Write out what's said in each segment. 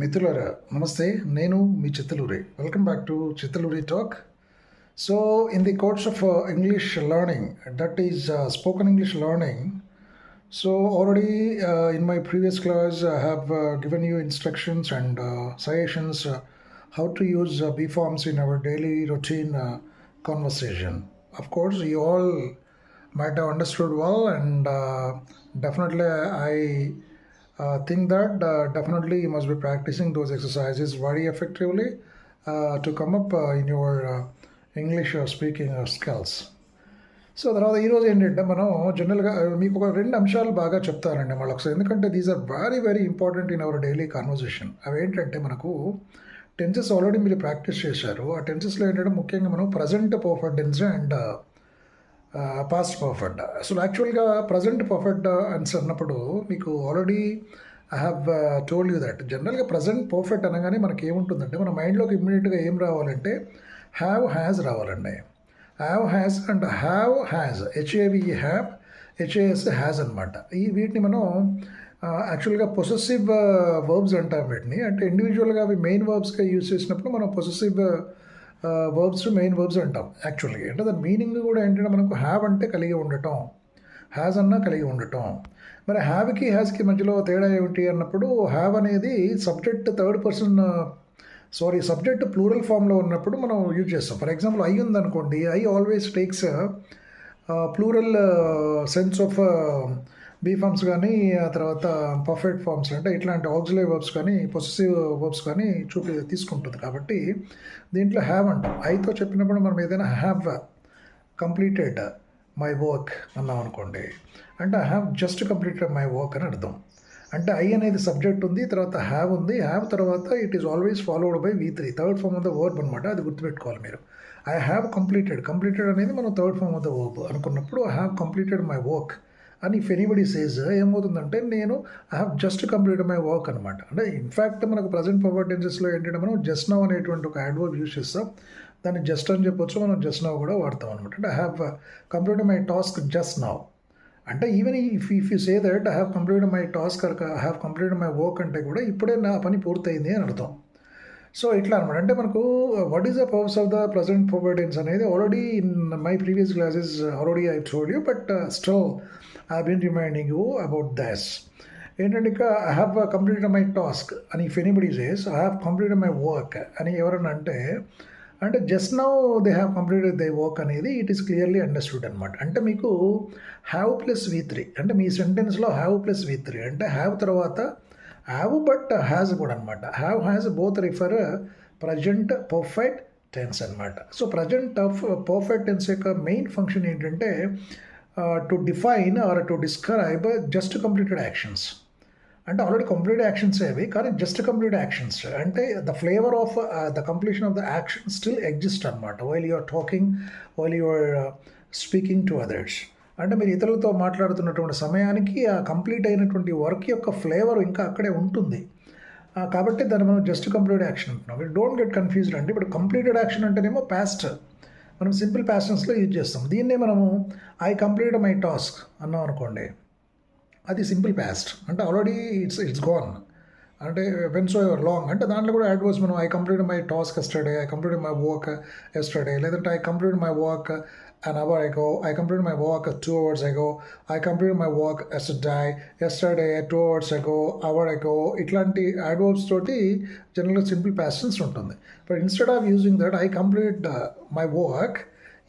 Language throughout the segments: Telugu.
మిత్రులారా నమస్తే. నేను మీ Chittaluri. Welcome back to Chittaluri talk so in the course of English learning that is spoken English learning so already in my previous class I have given you instructions and suggestions how to use uh, B forms in our daily routine uh, conversation. Of course, you all might have understood well, and uh, think that uh, definitely you must be practicing those exercises very effectively uh, to come up uh, in your uh, English uh, speaking uh, skills. So తర్వాత ఈరోజు ఏంటంటే మనం జనరల్గా మీకు ఒక రెండు అంశాలు బాగా చెప్తారండి మళ్ళీ ఒకసారి ఎందుకంటే these are very very important in our daily conversation అవి ఏంటంటే మనకు టెన్సెస్ ఆల్రెడీ మీరు ప్రాక్టీస్ చేశారు ఆ టెన్సెస్లో ఏంటంటే ముఖ్యంగా మనం present perfect tense and past perfect అసలు యాక్చువల్గా ప్రజెంట్ పర్ఫెక్ట్ అన్స్ అన్నప్పుడు మీకు already I have told you that జనరల్గా ప్రజెంట్ పర్ఫెక్ట్ అనగానే మనకి ఏముంటుందంటే మన మైండ్లోకి ఇమ్మీడియట్గా ఏం రావాలంటే హ్యావ్ హ్యాజ్ రావాలండి. Have has and have has H A V have H A S has అనమాట ఈ వీటిని మనం యాక్చువల్గా పొసెసివ్ వర్బ్స్ అంటాం వీటిని. అంటే ఇండివిజువల్గా అవి మెయిన్ వర్బ్స్గా యూజ్ చేసినప్పుడు మనం పొసెసివ్ వర్బ్స్ మెయిన్ వర్బ్స్ అంటాం యాక్చువల్గా అంటే దాని మీనింగ్ కూడా ఏంటంటే మనకు హ్యావ్ అంటే కలిగి ఉండటం హ్యాజ్ అన్నా కలిగి ఉండటం. మరి హ్యావ్కి హ్యాజ్కి మధ్యలో తేడా ఏమిటి అన్నప్పుడు హ్యావ్ అనేది subject third person sorry subject plural ఫామ్లో ఉన్నప్పుడు మనం యూజ్ చేస్తాం. ఫర్ ఎగ్జాంపుల్ ఐ ఉందనుకోండి I always takes plural sense of be forms కానీ ఆ తర్వాత పర్ఫెక్ట్ ఫార్మ్స్ అంటే ఇట్లాంటి ఆక్సిలరీ వర్బ్స్ కానీ పొసెసివ్ వర్బ్స్ కానీ చూపి తీసుకుంటుంది. కాబట్టి దీంట్లో హ్యావ్ అంటాం. ఐతో చెప్పినప్పుడు మనం ఏదైనా హ్యావ్ కంప్లీటెడ్ మై వర్క్ అన్నాం అనుకోండి. అంటే I have just completed my work అని అర్థం. అంటే ఐ అనేది సబ్జెక్ట్ ఉంది తర్వాత హ్యావ్ ఉంది. హ్యావ్ తర్వాత it is always followed by V three third form of the verb అనమాట అది గుర్తుపెట్టుకోవాలి మీరు. ఐ హ్యావ్ కంప్లీటెడ్ కంప్లీటెడ్ అనేది మనం third form of the verb అనుకున్నప్పుడు I have completed my work అని ఇఫ్ ఎనీబడి సేజ్ ఏమవుతుందంటే నేను I have just complete my work అనమాట అంటే ఇన్ఫ్యాక్ట్ మనకు ప్రజెంట్ పవర్ టెన్సెస్లో ఏంటంటే మనం జస్ట్ నవ్ అనేటువంటి ఒక యాడ్వర్బ్ యూస్ చేస్తాం. దాన్ని జస్ట్ అని చెప్పొచ్చు మనం జస్ట్ నవ్ కూడా వాడతాం అనమాట అంటే I have complete my task just now అంటే even if if you say that I have complete my task I have complete my work అంటే కూడా ఇప్పుడే నా పని పూర్తయింది అని అర్థం. సో ఇట్లా అనమాట అంటే మనకు what is the purpose of the present perfect tense అనేది already in my previous classes already I told you but still I been reminding you about that's ఏంటంటే ఇక I have complete my task అని if anybody says I have complete my work అని ఎవరన్నా అంటే అంటే just now they have completed they work అనేది ఇట్ ఈస్ క్లియర్లీ అండర్స్టూడ్ అనమాట అంటే మీకు హ్యావ్ ప్లస్ వి త్రీ అంటే మీ సెంటెన్స్లో హ్యావ్ ప్లస్ వి త్రీ అంటే హ్యావ్ తర్వాత హ్యావ్ బట్ హ్యాజ్ కూడా అనమాట have has both refer present perfect tense అనమాట so present of perfect tense యొక్క మెయిన్ ఫంక్షన్ ఏంటంటే to define or to describe just completed actions అంటే ఆల్రెడీ కంప్లీట్ యాక్షన్స్ అవి కానీ జస్ట్ కంప్లీట్ యాక్షన్స్ అంటే the flavour of the completion of the action still exist అనమాట while you're talking while you're speaking to others అంటే మీరు ఇతరులతో మాట్లాడుతున్నటువంటి సమయానికి ఆ కంప్లీట్ అయినటువంటి వర్క్ యొక్క ఫ్లేవర్ ఇంకా అక్కడే ఉంటుంది. కాబట్టి దాన్ని మనం జస్ట్ కంప్లీట్ యాక్షన్ అంటున్నాం. మీరు డోంట్ గెట్ కన్ఫ్యూజ్డ్ అండి. ఇప్పుడు కంప్లీటెడ్ యాక్షన్ అంటేనేమో పాస్ట్ మనం సింపుల్ ప్యాషన్స్లో యూజ్ చేస్తాం. దీన్నే మనము ఐ కంప్లీట్ మై టాస్క్ అన్నాం అనుకోండి. అది సింపుల్ ప్యాస్ట్ అంటే ఆల్రెడీ ఇట్స్ ఇట్స్ గోన్ అంటే వెన్ సో ఎవర్ లాంగ్ అంటే దాంట్లో కూడా అడ్వర్స్ మనం I complete my task yesterday I complete my work yesterday లేదంటే I complete my work an hour ago. I complete my work two hours ago. I complete my work yesterday, yesterday two hours ago, hour ago ఇట్లాంటి అడ్వర్బ్స్ తోటి జనరల్గా సింపుల్ ప్యాషన్స్ ఉంటుంది. But instead of using that I complete my work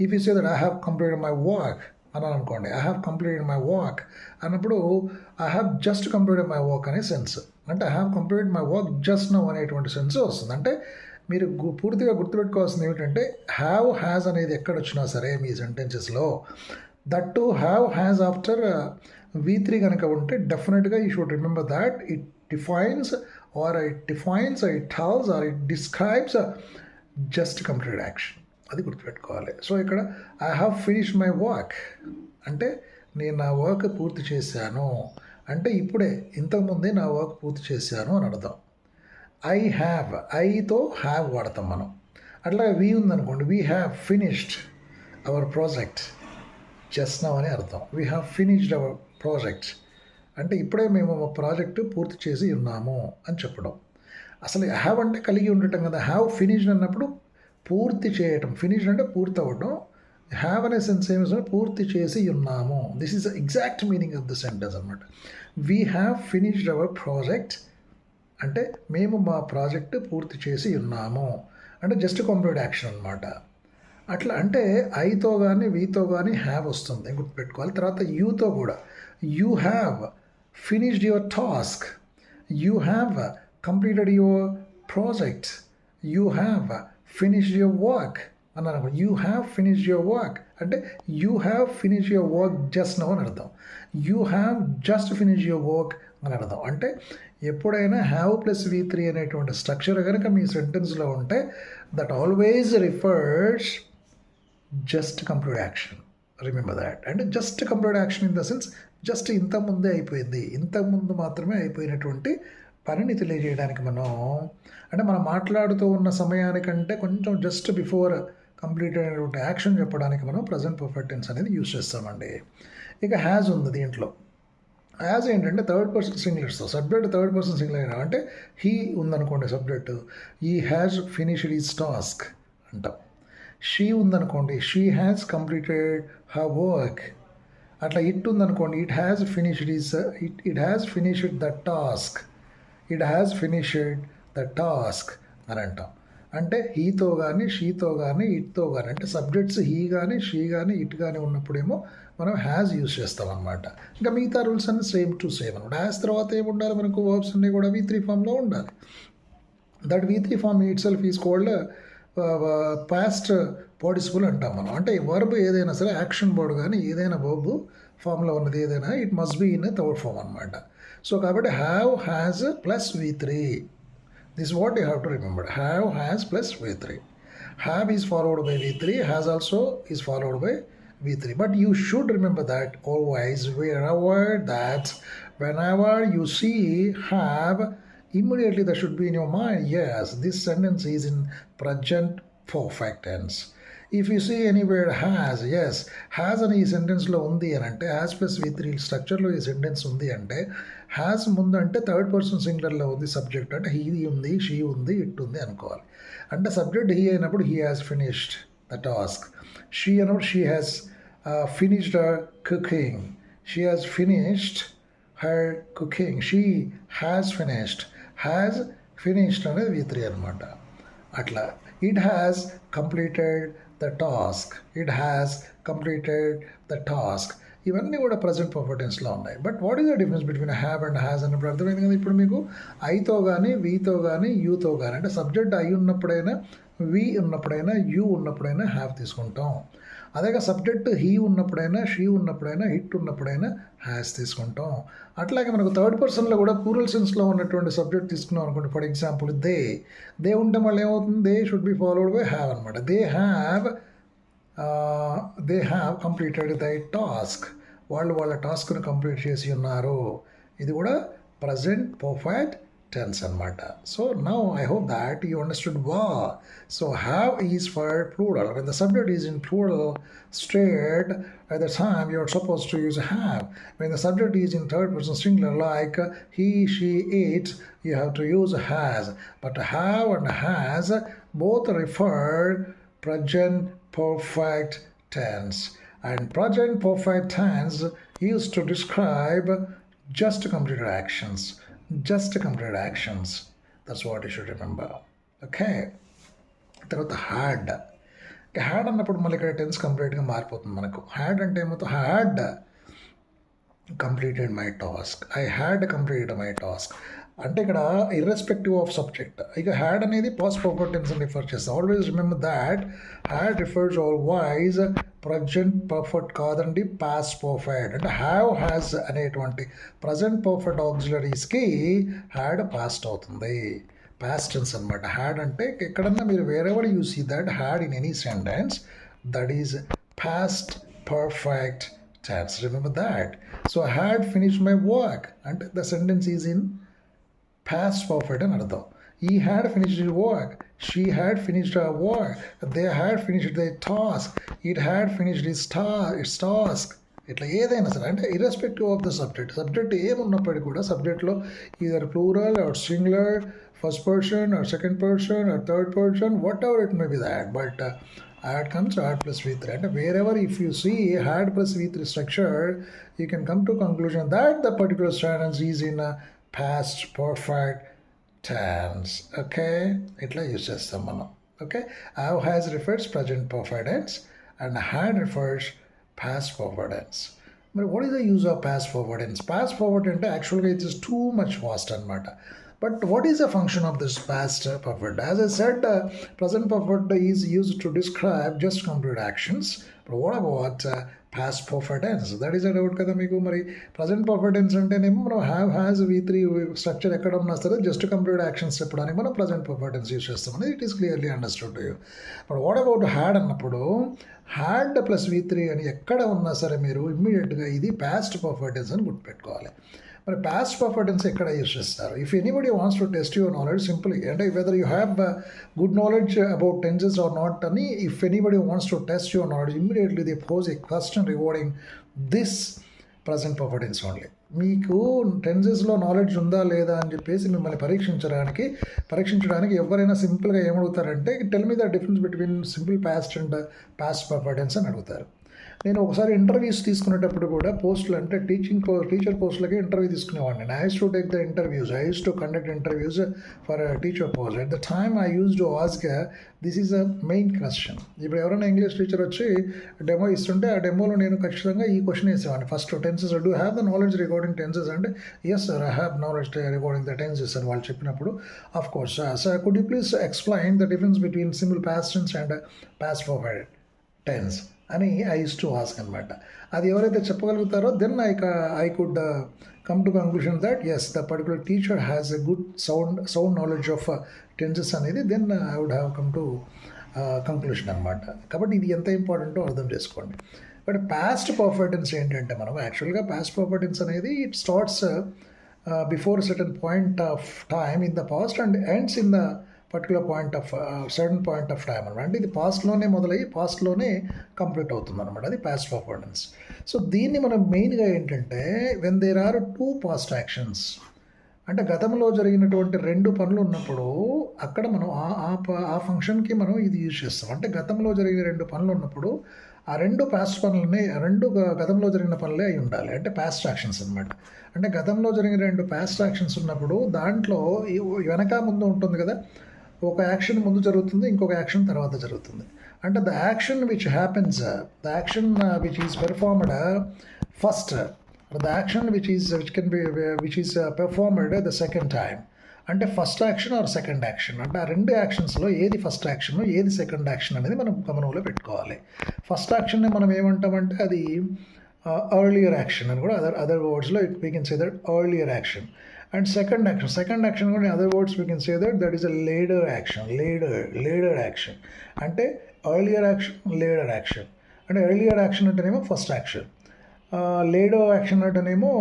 if you say that I have complete my work అన్నాను అనుకోండి I have completed my work అన్నప్పుడు I have just completed my work అనే సెన్స్ అంటే I have completed my work just now అనేటువంటి సెన్స్ వస్తుంది. అంటే మీరు పూర్తిగా గుర్తుపెట్టుకోవాల్సింది ఏమిటంటే హ్యావ్ హ్యాజ్ అనేది ఎక్కడ వచ్చినా సరే మీ సెంటెన్సెస్లో that too have has after V three కనుక ఉంటే డెఫినెట్గా you should remember that it defines or it defines it tells or it describes just complete action అది గుర్తుపెట్టుకోవాలి. సో ఇక్కడ I have finish my work అంటే నేను నా వర్క్ పూర్తి చేశాను. అంటే ఇప్పుడే ఇంతకుముందే నా వర్క్ పూర్తి చేశాను అని అర్థం. ఐ హ్యావ్ ఐతో హ్యావ్ వాడతాం మనం. అట్లాగే వి ఉందనుకోండి we have finished our project చేస్తున్నాం అని అర్థం. We have finished our project అంటే ఇప్పుడే మేము మా ప్రాజెక్టు పూర్తి చేసి ఉన్నాము అని చెప్పడం. అసలు హ్యావ్ అంటే కలిగి ఉండటం కదా. హ్యావ్ ఫినిష్డ్ అన్నప్పుడు పూర్తి చేయటం. ఫినిష్డ్ అంటే పూర్తి అవ్వడం హ్యావ్ అనే సెన్స్ ఏమి పూర్తి చేసి ఉన్నాము. This is exact meaning of the sentence అనమాట we have finished our project అంటే మేము మా ప్రాజెక్ట్ పూర్తి చేసి ఉన్నాము. అంటే జస్ట్ కంప్లీట్ యాక్షన్ అనమాట అట్లా అంటే ఐతో కానీ వీతో కానీ హ్యావ్ వస్తుంది. గుర్తుపెట్టుకోవాలి. తర్వాత యూతో కూడా. You have finished your task you have completed your project you have finished your work అన్నారు. You have finish your work అంటే you have finish your work just now అని అర్థం. You have just finish your work అని అర్థం అంటే ఎప్పుడైనా హ్యావ్ ప్లస్ వి త్రీ అనేటువంటి స్ట్రక్చర్ కనుక మీ సెంటెన్స్లో ఉంటే that always refers just complete action remember that అంటే just complete action in the sense just ఇంత ముందే అయిపోయింది. ఇంత ముందు మాత్రమే అయిపోయినటువంటి పనిని తెలియజేయడానికి మనం అంటే మనం మాట్లాడుతూ ఉన్న సమయానికంటే కొంచెం జస్ట్ బిఫోర్ కంప్లీట్ అయినటువంటి యాక్షన్ చెప్పడానికి మనం ప్రజెంట్ పర్ఫెక్టెన్స్ అనేది యూస్ చేస్తామండి. ఇక హ్యాజ్ ఉంది దీంట్లో. యాజ్ ఏంటంటే third person singulars subject third person singular అంటే హీ ఉందనుకోండి subject he has finished his task అంటాం. షీ ఉందనుకోండి she has completed her work అట్లా ఇట్ ఉందనుకోండి it has finished its it it has finished the task it has finished the task అని అంటాం. అంటే హీతో కానీ షీతో కానీ ఇట్తో కానీ అంటే సబ్జెక్ట్స్ హీ కానీ షీ కానీ ఇట్ కానీ ఉన్నప్పుడేమో మనం హ్యాజ్ యూస్ చేస్తాం అనమాట ఇంకా మిగతా రూల్స్ అన్ని సేమ్ టు సేమ్ అనమాట హ్యాస్ తర్వాత ఏమి ఉండాలి మనకు? వర్బ్స్ అన్నీ కూడా వి త్రీ ఫామ్లో ఉండాలి. That V three form itself is called past participle అంటాం మనం. అంటే వర్బ్ ఏదైనా సరే యాక్షన్ వర్డ్ కానీ ఏదైనా వర్బ్ ఫామ్లో ఉన్నది ఏదైనా it must be in third form అనమాట సో కాబట్టి have has plus V three This what you have to remember have has plus V three have is followed by V three has also is followed by V3. But you should remember that always, wherever that, whenever you see have, immediately that should be in your mind. Yes, this sentence is in present perfect tense. If you see anywhere has, yes, has అని ఈ సెంటెన్స్లో ఉంది అని అంటే హ్యాస్ ప్లస్ వి త్రీ స్ట్రక్చర్లో ఈ సెంటెన్స్ ఉంది అంటే హ్యాస్ ముందు అంటే థర్డ్ పర్సన్ సింగులర్లో ఉంది సబ్జెక్ట్ అంటే హీ ఉంది షీ ఉంది ఇట్ ఉంది అనుకోవాలి. అంటే సబ్జెక్ట్ హీ అయినప్పుడు he has finished the task she అయినప్పుడు she has finished her cooking she has finished her cooking she has finished has finished అనేది వి త్రీ అనమాట అట్లా. It has completed the task it has completed the task ఇవన్నీ కూడా ప్రజెంట్ పర్ఫెక్టెన్స్లో ఉన్నాయి. But what is the difference between have and has అన్నప్పుడు అర్థమైంది కదా ఇప్పుడు మీకు? ఐతో కానీ వీతో కానీ యూతో కానీ అంటే సబ్జెక్ట్ ఐ ఉన్నప్పుడైనా వి ఉన్నప్పుడైనా యూ ఉన్నప్పుడైనా హ్యావ్ తీసుకుంటాం. అదేగా సబ్జెక్ట్ హీ ఉన్నప్పుడైనా షీ ఉన్నప్పుడైనా హిట్ ఉన్నప్పుడైనా హ్యాస్ తీసుకుంటాం. అట్లాగే మనకు థర్డ్ పర్సన్లో కూడా ప్లూరల్ సెన్స్లో ఉన్నటువంటి సబ్జెక్ట్ తీసుకున్నాం అనుకోండి. ఫర్ ఎగ్జాంపుల్ దే దే ఉంటే మళ్ళీ ఏమవుతుంది? They should be followed by have అనమాట they have they have completed their task వాళ్ళు వాళ్ళ టాస్క్ను కంప్లీట్ చేసి ఉన్నారు ఇది కూడా ప్రజెంట్ పర్ఫెక్ట్ tense అనమాట so now I hope that you understood వా so have is for plural when the subject is in plural state at the time you are supposed to use have when the subject is in third person singular like he she it you have to use has but have and has both refer present perfect tense and present perfect tense used to describe just completed actions just completed actions that's what you should remember okay తర్వాత హ్యాడ్ హ్యాడ్ అన్నప్పుడు మళ్ళీ ఇక్కడ టెన్స్ కంప్లీట్గా మారిపోతుంది మనకు హ్యాడ్ అంటే ఏమవుతుంది had completed my task I had completed my task అంటే ఇక్కడ ఇర్రెస్పెక్టివ్ ఆఫ్ సబ్జెక్ట్ ఇక హ్యాడ్ అనేది పాస్ట్ పర్ఫెక్ట్ టెన్స్ రిఫర్ చేస్తాం. Always remember that had refers always present perfect కాదండి పాస్ట్ పర్ఫెక్ట్ అంటే హ్యావ్ హ్యాస్ అనేటువంటి ప్రజెంట్ పర్ఫెక్ట్ ఆక్సిలరీస్కి హ్యాడ్ పాస్ట్ అవుతుంది. పాస్ట్ టెన్స్ అనమాట హ్యాడ్ అంటే ఎక్కడన్నా మీరు wherever you see that had in any sentence that is past perfect tense. Remember that so had finish my work అంటే the sentence is in past perfect అని అర్థం he had finished his work she had finished her work they had finished their task it had finished its, ta- its task ఇట్లా ఏదైనా సరే అంటే irrespective of the subject subject ఏమున్నప్పటికీ కూడా సబ్జెక్ట్లో either plural or singular first person or second person or third person, whatever it may be that. But uh, had comes to had plus V3. And wherever if you see had plus V3 structure, you can come to conclusion that the particular sentence is in a past perfect tense. Okay? ఇట్లా యూజ్ చేస్తాం మనం okay have has refers present perfect tense and had refers past perfect tense మరి what is the use of past perfect tense past perfect అంటే యాక్చువల్గా it is too much vast అనమాట but what is the function of this past perfect as a set present perfect is use to describe just complete actions what about past perfect tense that is a doubt కదా మీకు. మరి ప్రజెంట్ పర్ఫర్టెన్స్ అంటేనేమో మనం have has V three structure ఎక్కడ ఉన్నా సరే జస్ట్ కంప్లీట్ యాక్షన్స్ చెప్పడానికి మనం ప్రజెంట్ పర్ఫర్టెన్స్ యూస్ చేస్తాం it is clearly understood you but what about had అన్నప్పుడు? హ్యాడ్ ప్లస్ వీ త్రీ అని ఎక్కడ ఉన్నా సరే మీరు ఇమ్మీడియట్గా ఇది పాస్ట్ పర్ఫర్టెన్స్ అని గుర్తుపెట్టుకోవాలి. మరి పాస్ట్ పర్ఫర్టెన్స్ ఎక్కడ యూస్ చేస్తారు? If anybody wants to test your knowledge simple అంటే whether you have good knowledge about tenses or not అని if anybody wants to test your knowledge immediately they pose a question regarding this present perfect tense only మీకు టెన్సెస్లో నాలెడ్జ్ ఉందా లేదా అని చెప్పేసి మిమ్మల్ని పరీక్షించడానికి పరీక్షించడానికి ఎవరైనా సింపుల్గా ఏమడుగుతారంటే tell me the difference between simple past and past perfect tense అని అడుగుతారు. నేను ఒకసారి ఇంటర్వ్యూస్ తీసుకునేటప్పుడు కూడా పోస్టులు అంటే టీచింగ్ పో టీచర్ పోస్టులకి interview తీసుకునేవాడిని. I uses to take the interviews I uses to conduct interviews for teacher post at the time I uses to ask this is a main question ఇప్పుడు ఎవరైనా ఇంగ్లీష్ టీచర్ వచ్చి డెమో ఇస్తుంటే ఆ డెమోలో నేను ఖచ్చితంగా ఈ question వేసేవాడిని. First tenses do have the knowledge regarding tenses అంటే yes sir I have knowledge regarding the tenses అని వాళ్ళు చెప్పినప్పుడు of course sir could you please explain the difference between simple past tense and past perfect tense అని ఐ ఇస్ టు ఆస్క్ అనమాట అది ఎవరైతే చెప్పగలుగుతారో then I I could come to conclusion that yes the particular teacher has a good sound sound knowledge of tenses అనేది then I would have come to conclusion అనమాట కాబట్టి ఇది ఎంత ఇంపార్టెంటో అర్థం చేసుకోండి. బట్ పాస్ట్ పర్ఫర్టెన్స్ ఏంటంటే మనం యాక్చువల్గా పాస్ట్ పర్ఫర్టెన్స్ అనేది it starts before certain point of time in the past and ends in the particular point of certain point of time అనమాట అంటే ఇది పాస్ట్లోనే మొదలయ్యి పాస్ట్లోనే కంప్లీట్ అవుతుంది అనమాట అది పాస్ట్ పర్ఫార్మెన్స్ సో దీన్ని మనం మెయిన్గా ఏంటంటే when there are two past actions అంటే గతంలో జరిగినటువంటి రెండు పనులు ఉన్నప్పుడు అక్కడ మనం ఆ ఆ ఫంక్షన్కి మనం ఇది యూజ్ చేస్తాం. అంటే గతంలో జరిగిన రెండు పనులు ఉన్నప్పుడు ఆ రెండు పాస్ట్ పనులని రెండు గతంలో జరిగిన పనులే అయి ఉండాలి. అంటే పాస్ట్ యాక్షన్స్ అనమాట అంటే గతంలో జరిగిన రెండు పాస్ట్ యాక్షన్స్ ఉన్నప్పుడు దాంట్లో వెనక ముందు ఉంటుంది కదా ఒక యాక్షన్ ముందు జరుగుతుంది ఇంకొక యాక్షన్ తర్వాత జరుగుతుంది. అంటే the action which happens the action which is performed first the action which is which can be which is performed the second time అంటే first action or second action అంటే ఆ రెండు యాక్షన్స్లో ఏది ఫస్ట్ యాక్షన్ ఏది సెకండ్ యాక్షన్ అనేది మనం గమనంలో పెట్టుకోవాలి. ఫస్ట్ యాక్షన్ని మనం ఏమంటామంటే అది uh, ఎర్లియర్ యాక్షన్ అని కూడా other other వర్డ్స్లో we can say that earlier action and second action second action కూడా other words we can say that that is a later action later later action అంటే ఎర్లియర్ యాక్షన్ లేడర్ యాక్షన్ అంటే ఎర్లియర్ యాక్షన్ అంటేనేమో ఫస్ట్ యాక్షన్ లేడర్ యాక్షన్ అంటేనేమో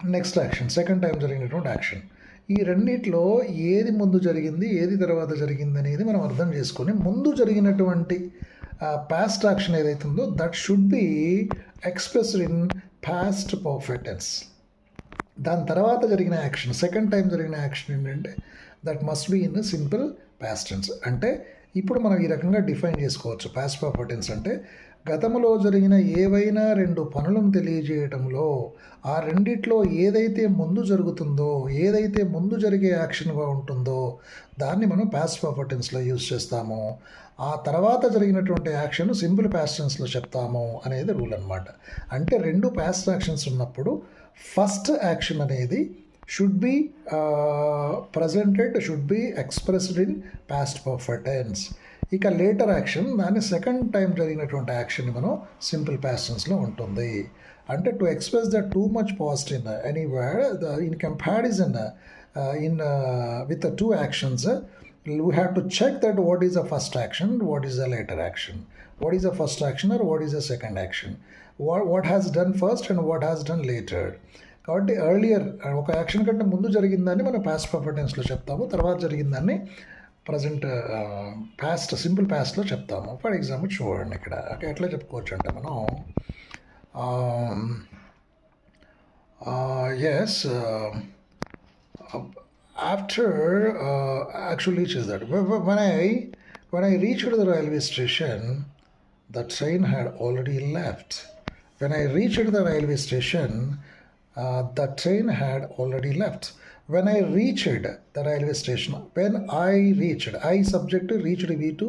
నెక్స్ట్ యాక్షన్ సెకండ్ టైం జరిగినటువంటి యాక్షన్ ఈ రెండిట్లో ఏది ముందు జరిగింది ఏది తర్వాత జరిగింది అనేది మనం అర్థం చేసుకొని ముందు జరిగినటువంటి పాస్ట్ యాక్షన్ ఏదైతుందో that should be expressed in past perfect tense దాని తర్వాత జరిగిన యాక్షన్ సెకండ్ టైం జరిగిన యాక్షన్ ఏంటంటే that must be in simple past tense అంటే ఇప్పుడు మనం ఈ రకంగా డిఫైన్ చేసుకోవచ్చు. ప్యాస్ ప్రాపర్టీన్స్ అంటే గతంలో జరిగిన ఏవైనా రెండు పనులను తెలియజేయటంలో ఆ రెండిట్లో ఏదైతే ముందు జరుగుతుందో ఏదైతే ముందు జరిగే యాక్షన్గా ఉంటుందో దాన్ని మనం ప్యాస్ పర్ఫర్టెన్స్లో యూజ్ చేస్తాము. ఆ తర్వాత జరిగినటువంటి యాక్షన్ సింపుల్ ప్యాస్టెన్స్లో చెప్తాము అనేది రూల్ అనమాట అంటే రెండు పాస్ట్ యాక్షన్స్ ఉన్నప్పుడు ఫస్ట్ యాక్షన్ అనేది should be presented should be expressed in past perfect ఇక లేటర్ యాక్షన్ దాన్ని సెకండ్ టైం జరిగినటువంటి యాక్షన్ మనం సింపుల్ ప్యాసెన్స్లో ఉంటుంది. అంటే to express the too much past in any word the in comparison in with two actions you have to check that what is a first action what is a later action what is a first action or what is a second action what what has done first and what has done later కాబట్టి ఎర్లియర్ ఒక యాక్షన్ కంటే ముందు జరిగిందని మనం ప్యాస్ ప్రాపర్టెన్స్లో చెప్తాము తర్వాత జరిగిందని ప్రజెంట్ పాస్ట్ సింపుల్ పాస్ట్లో చెప్తాము ఫర్ ఎగ్జాంపుల్ చూడండి ఇక్కడ అంటే ఎట్లా చెప్పుకోవచ్చు అంటే మనం yes after uh, actually reaches that Wh- wh- when i when i reached the railway station the train had already left when i reached the railway station uh, the train had already left When I reached the railway station when I reached I subject reached V two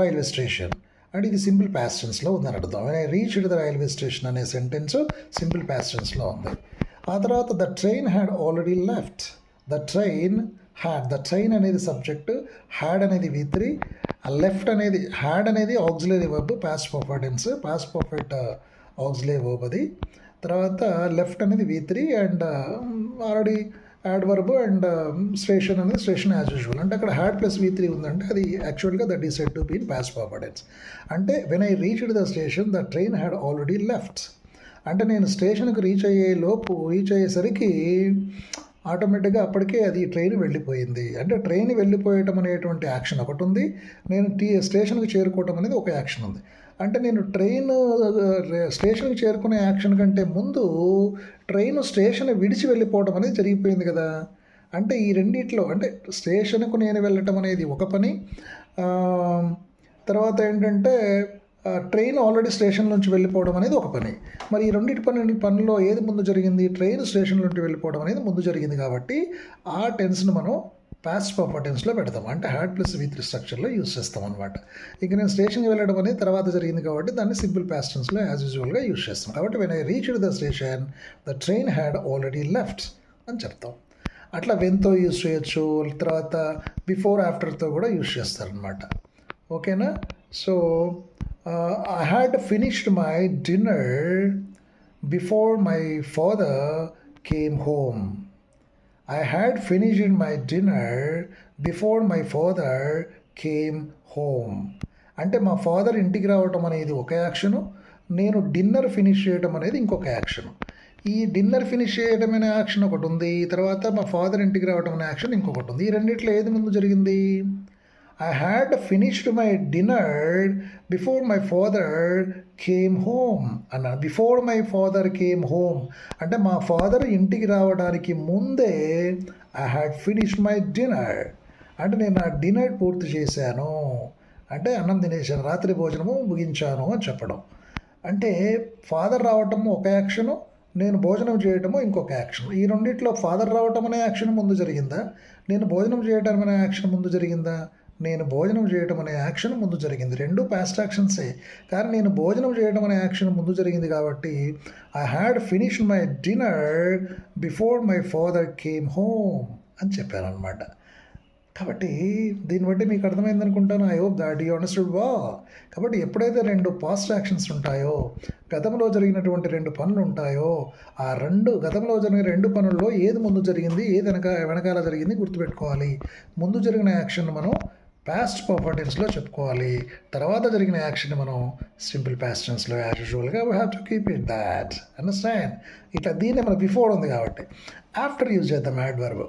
railway station and ఇది సింపుల్ పాస్ట్ ఉందని అర్థం. I reached the railway station అనే సెంటెన్స్ సింపుల్ పాస్ట్ ఉంది. ఆ తర్వాత the train had already left the train had the train అనేది సబ్జెక్ట్ హ్యాడ్ అనేది వి త్రీ లెఫ్ట్ అనేది హ్యాడ్ అనేది auxiliary verb past perfect tense past perfect auxiliary verb అది. తర్వాత లెఫ్ట్ అనేది V three and already adverb and station అనేది స్టేషన్ యాజ్ యూజువల్ అంటే అక్కడ హ్యాడ్ ప్లస్ వి త్రీ ఉందంటే అది యాక్చువల్గా that is set to been past ఫార్వర్డెన్స్ అంటే when I reached the station the train had already left అంటే నేను స్టేషన్కి రీచ్ అయ్యే లోపు రీచ్ అయ్యేసరికి ఆటోమేటిక్గా అప్పటికే అది ట్రైన్ వెళ్ళిపోయింది. అంటే ట్రైన్ వెళ్ళిపోయటం అనేటువంటి యాక్షన్ ఒకటి ఉంది. నేను టీ స్టేషన్కి చేరుకోవటం అనేది ఒక యాక్షన్ ఉంది. అంటే నేను ట్రైన్ స్టేషన్కి చేరుకునే యాక్షన్ కంటే ముందు ట్రైన్ స్టేషన్ విడిచి వెళ్ళిపోవడం అనేది జరిగిపోయింది కదా. అంటే ఈ రెండిట్లో అంటే స్టేషన్కు నేను వెళ్ళటం అనేది ఒక పని. తర్వాత ఏంటంటే ట్రైన్ ఆల్రెడీ స్టేషన్ నుంచి వెళ్ళిపోవడం అనేది ఒక పని. మరి ఈ రెండింటి పని పనిలో ఏది ముందు జరిగింది? ట్రైన్ స్టేషన్ నుంచి వెళ్ళిపోవడం అనేది ముందు జరిగింది కాబట్టి ఆ టెన్స్ను మనం పాస్ట్ ప్రాపర్టీస్లో పెడతాం. అంటే హ్యాడ్ ప్లస్ వి త్రీ స్ట్రక్చర్లో యూస్ చేస్తాం అనమాట ఇక నేను స్టేషన్కి వెళ్ళడం అనేది తర్వాత జరిగింది కాబట్టి దాన్ని సింపుల్ ప్యాస్టెన్స్లో యాజ్ యూజువల్గా యూస్ చేస్తాం. కాబట్టి when I reached the station the train had already left అని చెప్తాం. అట్లా వెన్తో యూజ్ చేయొచ్చు తర్వాత బిఫోర్ ఆఫ్టర్తో కూడా యూస్ చేస్తారనమాట ఓకేనా so I had finished my dinner before my father came home I had finished my dinner before my father came home. అంటే మా ఫాదర్ ఇంటికి రావటం అనేది ఒక యాక్షను నేను డిన్నర్ ఫినిష్ చేయడం అనేది ఇంకొక యాక్షను. ఈ డిన్నర్ ఫినిష్ చేయడం అనే యాక్షన్ ఒకటి ఉంది తర్వాత మా ఫాదర్ ఇంటికి రావడం అనే యాక్షన్ ఇంకొకటి ఉంది. ఈ రెండిట్లో ఏది ముందు జరిగింది? I had finished my dinner before my father came home అన్నాను before my father came home అంటే మా ఫాదర్ ఇంటికి రావడానికి ముందే I had finished my dinner అంటే నేను నా డిన్నర్ పూర్తి చేశాను. అంటే అన్నం తినేసాను రాత్రి భోజనము ముగించాను అని చెప్పడం. అంటే ఫాదర్ రావటము ఒక యాక్షను నేను భోజనం చేయటము ఇంకొక యాక్షన్ ఈ రెండిట్లో ఫాదర్ రావటం అనే యాక్షన్ ముందు జరిగిందా? నేను భోజనం చేయటం అనే యాక్షన్ ముందు జరిగిందా? నేను భోజనం చేయటం అనే యాక్షన్ ముందు జరిగింది. రెండు పాస్ట్ యాక్షన్సే కానీ నేను భోజనం చేయటం అనే యాక్షన్ ముందు జరిగింది కాబట్టి I had finished my dinner before my father came home అని చెప్పారనమాట కాబట్టి దీన్ని బట్టి మీకు అర్థమైంది అనుకుంటాను. I hope that you understood వా కాబట్టి ఎప్పుడైతే రెండు పాస్ట్ యాక్షన్స్ ఉంటాయో గతంలో జరిగినటువంటి రెండు పనులు ఉంటాయో ఆ రెండు గతంలో జరిగిన రెండు పనుల్లో ఏది ముందు జరిగింది ఏది వెనక వెనకాల జరిగింది గుర్తుపెట్టుకోవాలి. ముందు జరిగిన యాక్షన్ మనం పాస్ట్ పర్ఫార్టెన్స్లో చెప్పుకోవాలి. తర్వాత జరిగిన యాక్షన్ మనం సింపుల్ పాస్ట్ టెన్స్లో యాజ్ యూజువల్గా we have to keep it that understand ఇట్లా దీన్ని మన బిఫోర్ ఉంది కాబట్టి. ఆఫ్టర్ యూజ్ చేద్దాం యాడ్ వర్బ్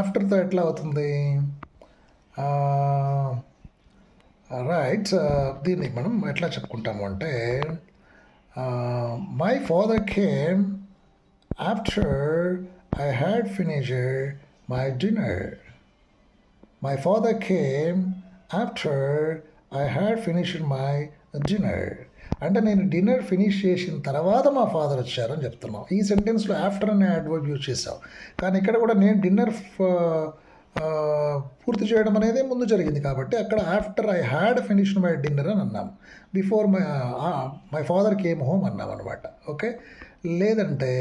ఆఫ్టర్తో ఎట్లా అవుతుంది? Uh, రైట్ uh, దీన్ని మనం ఎట్లా చెప్పుకుంటాము అంటే my father came after I had finished my dinner my father came after I had finished my dinner అంటే నేను డిన్నర్ ఫినిష్ చేసిన తర్వాత మా ఫాదర్ వచ్చారని చెప్తున్నాం. ఈ సెంటెన్స్లో ఆఫ్టర్ అనే అడ్వర్బ్ యూజ్ చేసాం కానీ ఇక్కడ కూడా నేను డిన్నర్ పూర్తి చేయడం అనేది ముందు జరిగింది కాబట్టి అక్కడ after I had finished my dinner అని అన్నాం. Before my my father came home అన్నాం అనమాట ఓకే లేదంటే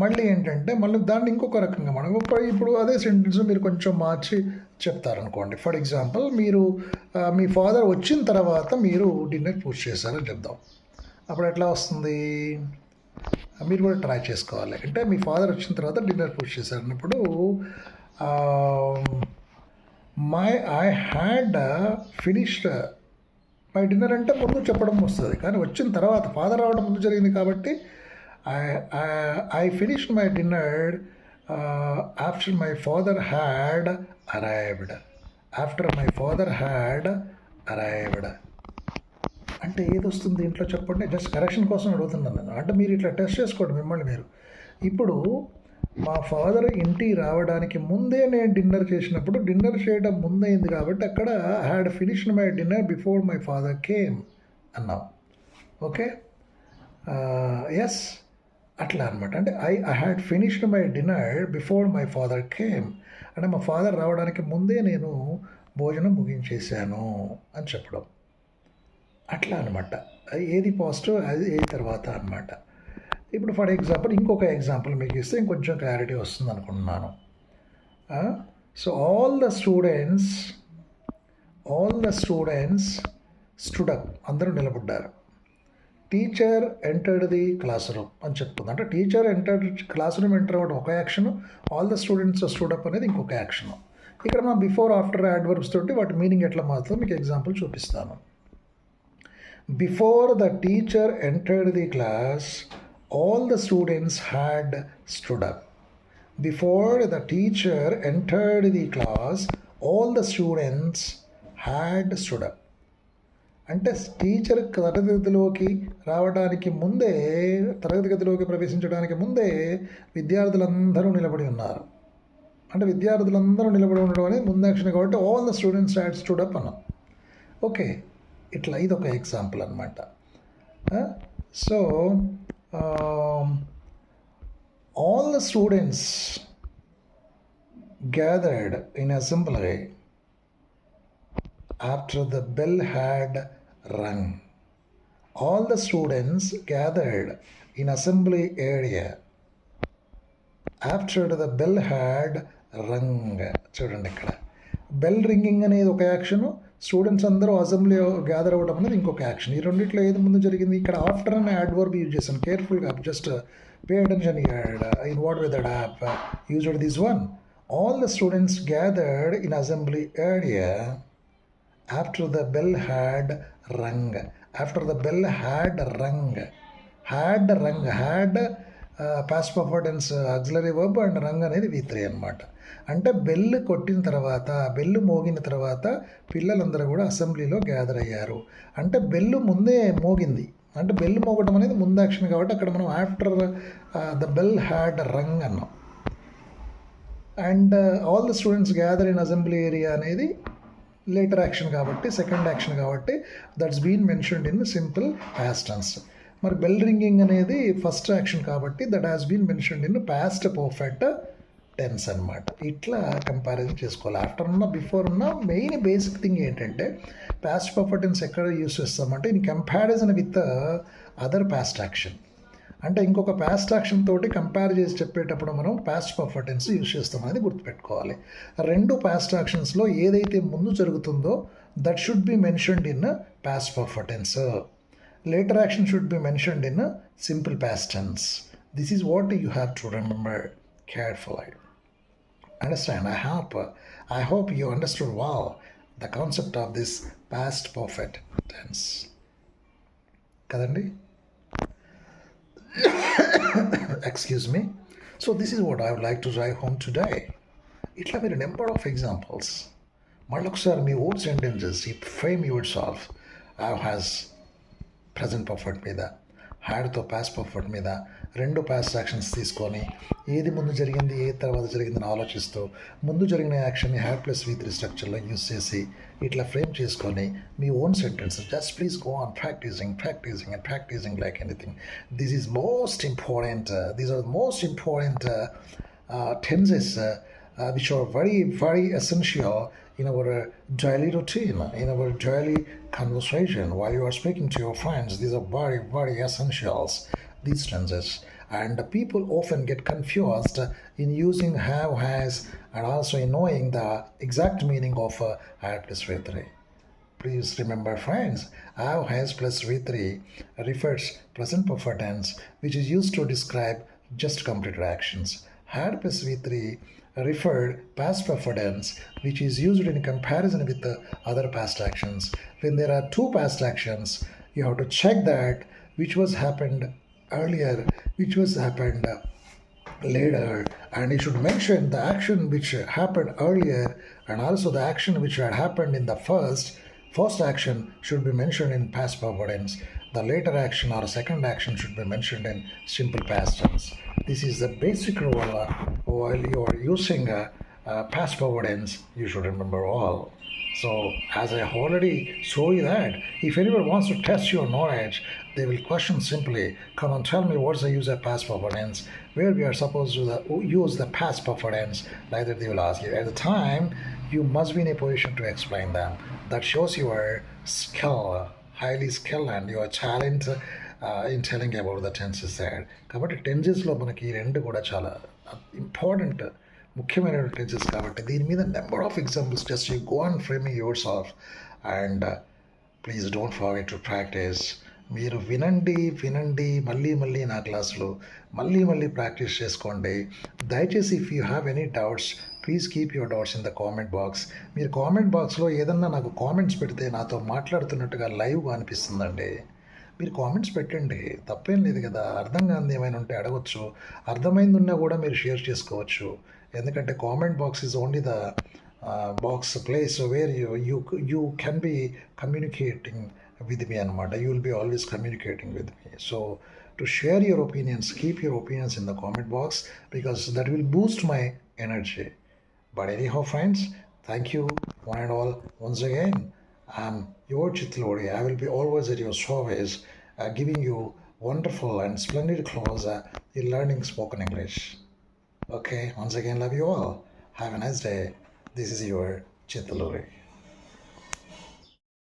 మళ్ళీ ఏంటంటే మళ్ళీ దాన్ని ఇంకొక రకంగా మనం ఇప్పుడు ఇప్పుడు అదే సెంటెన్స్ మీరు కొంచెం మార్చి చెప్తారనుకోండి. ఫర్ ఎగ్జాంపుల్ మీరు మీ ఫాదర్ వచ్చిన తర్వాత మీరు డిన్నర్ పూర్తి చేశారని చెప్దాం. అప్పుడు ఎట్లా వస్తుంది? మీరు కూడా ట్రై చేసుకోవాలి. అంటే మీ ఫాదర్ వచ్చిన తర్వాత డిన్నర్ పూర్తి చేశారన్నప్పుడు my I had finished my dinner అంటే ముందు చెప్పడం వస్తుంది. కానీ వచ్చిన తర్వాత ఫాదర్ రావడం ముందు జరిగింది కాబట్టి I I finished my dinner after my father had arrived after my father had arrived అంటే ఏది వస్తుంది దీంట్లో చెప్పండి? జస్ట్ కరెక్షన్ కోసం అడుగుతున్నాను నేను. అంటే మీరు ఇట్లా టెస్ట్ చేసుకోండి మిమ్మల్ని మీరు. ఇప్పుడు మా ఫాదర్ ఇంటికి రావడానికి ముందే నేను డిన్నర్ చేసినప్పుడు డిన్నర్ చేయడం ముందైంది కాబట్టి అక్కడ I had finished my dinner before my father came అన్నాం ఓకే ఎస్ uh, అట్లా అనమాట అంటే I I had finished my dinner before my father came అంటే మా ఫాదర్ రావడానికి ముందే నేను భోజనం ముగించేశాను అని చెప్పడం. అట్లా అనమాట ఏది పాజిటివ్ అది ఏది తర్వాత అనమాట ఇప్పుడు ఫర్ ఎగ్జాంపుల్ ఇంకొక ఎగ్జాంపుల్ మీకు ఇస్తే ఇంకొంచెం క్లారిటీ వస్తుంది అనుకుంటున్నాను. So all the students all the students stood up అందరూ నిలబడ్డారు. Teacher entered the classroom అని చెప్తుంది. అంటే teacher entered classroom enter అవ్వడం ఒక action all the students stood up అనేది ఇంకొక యాక్షన్. ఇక్కడ మనం బిఫోర్ ఆఫ్టర్ యాడ్వర్బ్స్ తోటి వాటి మీనింగ్ ఎట్లా మారుతుందో మీకు ఎగ్జాంపుల్ చూపిస్తాను. Before the teacher entered the class all the students had stood up before the teacher entered the class all the students had stood up అంటే టీచర్ తరగతి గదిలోకి రావడానికి ముందే తరగతి గదిలోకి ప్రవేశించడానికి ముందే విద్యార్థులందరూ నిలబడి ఉన్నారు. అంటే విద్యార్థులందరూ నిలబడి ఉండడం అనేది ముందాక్షన్ కాబట్టి all the students had stood up అన్నాం. ఓకే ఇట్లా ఇది ఒక ఎగ్జాంపుల్ అనమాట so all the students gathered in assembly after the bell had rung. All the students gathered in assembly area. After the bell had rung. చూడండి ఇక్కడ బెల్ రింగింగ్ అనేది ఒక యాక్షన్ స్టూడెంట్స్ అందరూ అసెంబ్లీ గ్యాదర్ అవ్వడం అనేది ఇంకొక యాక్షన్ ఈ రెండిట్లో ఏది ముందు జరిగింది ఇక్కడ ఆఫ్టర్ అనే యాడ్ వర్బ్ యూజ్ చేశాను కేర్ఫుల్గా just pay attention in what with that up used this one all the students gathered in assembly area after the bell had rung after the bell had rung. Had rung. Had past perfect tense auxiliary verb and rung అనేది వి త్రీ అనమాట అంటే బెల్ కొట్టిన తర్వాత బెల్ మోగిన తర్వాత పిల్లలందరూ కూడా అసెంబ్లీలో గ్యాదర్ అయ్యారు. అంటే బెల్ ముందే మోగింది. అంటే బెల్ మోగడం అనేది ముందు యాక్షన్ కాబట్టి అక్కడ మనం after the bell had rung అన్నాం. And all the students gather in assembly area అనేది లేటర్ యాక్షన్ కాబట్టి సెకండ్ యాక్షన్ కాబట్టి that's been mentioned in simple past tense మరి బెల్ రింగింగ్ అనేది ఫస్ట్ యాక్షన్ కాబట్టి that has been mentioned in past perfect tense అనమాట ఇట్లా కంపారిజన్ చేసుకోవాలి. ఆఫ్టర్ ఉన్న బిఫోర్ ఉన్న మెయిన్ బేసిక్ థింగ్ ఏంటంటే పాస్ట్ పర్ఫెక్ట్ టెన్స్ ఎక్కడ యూస్ చేస్తామంటే in comparison with other past action అంటే ఇంకొక పాస్ట్ యాక్షన్ తోటి కంపేర్ చేసి చెప్పేటప్పుడు మనం పాస్ట్ పర్ఫార్టెన్స్ యూజ్ చేస్తామనేది గుర్తుపెట్టుకోవాలి. రెండు పాస్ట్ యాక్షన్స్లో ఏదైతే ముందు జరుగుతుందో that should be mentioned in past perfect tense later action should be mentioned in simple past tense this is what you have to remember careful I understand I hope I hope you understood wow the concept of this past perfect tense కదండి? excuse me so this is what i would like to drive home today ఇట్లా మీరు నెంబర్ ఆఫ్ ఎగ్జాంపుల్స్ మళ్ళీ ఒకసారి మీ ఓన్ సెంటెన్సెస్ ఈ frame your solve I has present perfect మీద హ్యాడ్తో పాస్ పర్ఫెక్ట్ మీద రెండు పాస్ యాక్షన్స్ తీసుకొని ఏది ముందు జరిగింది ఏ తర్వాత జరిగిందని ఆలోచిస్తూ ముందు జరిగిన యాక్షన్ని హ్యాడ్ ప్లస్ వీ త్రీ స్ట్రక్చర్లో యూజ్ చేసి ఇట్లా ఫ్రేమ్ చేసుకొని మీ own sentence just please go on practicing practicing and practicing like anything. This is most important these are most important tenses which are very very essential in our daily routine, in our daily conversation while you are speaking to your friends. These are very, very essentials, these tenses. And people often get confused in using have, has, and also in knowing the exact meaning of uh, had plus V3. Please remember, friends, have, has plus V3 refers present perfect tense, which is used to describe just completed actions. Had plus V3 referred past tense, which is used in comparison with the other past actions. When there are two past actions, you have to check that which was happened earlier, which was happened later, and you should mention the action which happened earlier and also the action which had happened in the first First action should be mentioned in past tense. The later action or second action should be mentioned in simple past tense. This is the basic rule while you are using uh, uh, past perfect tense. You should remember all. So, as I already show you that, if anyone wants to test your knowledge, they will question simply, come on, tell me what's the use of past perfect tense, where we are supposed to the, use the past perfect tense, like that they will ask you. At the time, you must be in a position to explain them. That shows your skill, highly skilled and your talent uh, in telling about the tenses there. కాబట్టి టెన్సెస్లో మనకి ఈ రెండు కూడా చాలా ఇంపార్టెంట్ ముఖ్యమైన టెన్సెస్ కాబట్టి దీని మీద number of examples just you go and framing yourself and please don't forget to practice మీరు వినండి వినండి మళ్ళీ మళ్ళీ నా క్లాసులు మళ్ళీ మళ్ళీ ప్రాక్టీస్ చేసుకోండి. దయచేసి if you have any doubts please keep your doubts in the comment box మీరు కామెంట్ బాక్స్లో ఏదన్నా నాకు కామెంట్స్ పెడితే నాతో మాట్లాడుతున్నట్టుగా లైవ్గా అనిపిస్తుందండి. మీరు కామెంట్స్ పెట్టండి. తప్పేం లేదు కదా. అర్థం కాని ఏమైనా ఉంటే అడగచ్చు. అర్థమైంది ఉన్నా కూడా మీరు షేర్ చేసుకోవచ్చు. ఎందుకంటే comment box is only the box place where you you you can be communicating with me అనమాట you will be always communicating with me so to share your opinions keep your opinions in the comment box because that will boost my energy but any anyhow, friends thank you one and all once again I'm your Chitlori. I will be always at your service, uh, giving you wonderful and splendid clothes uh, in learning spoken English. Okay, once again, love you all. Have a nice day. This is your Chitlori.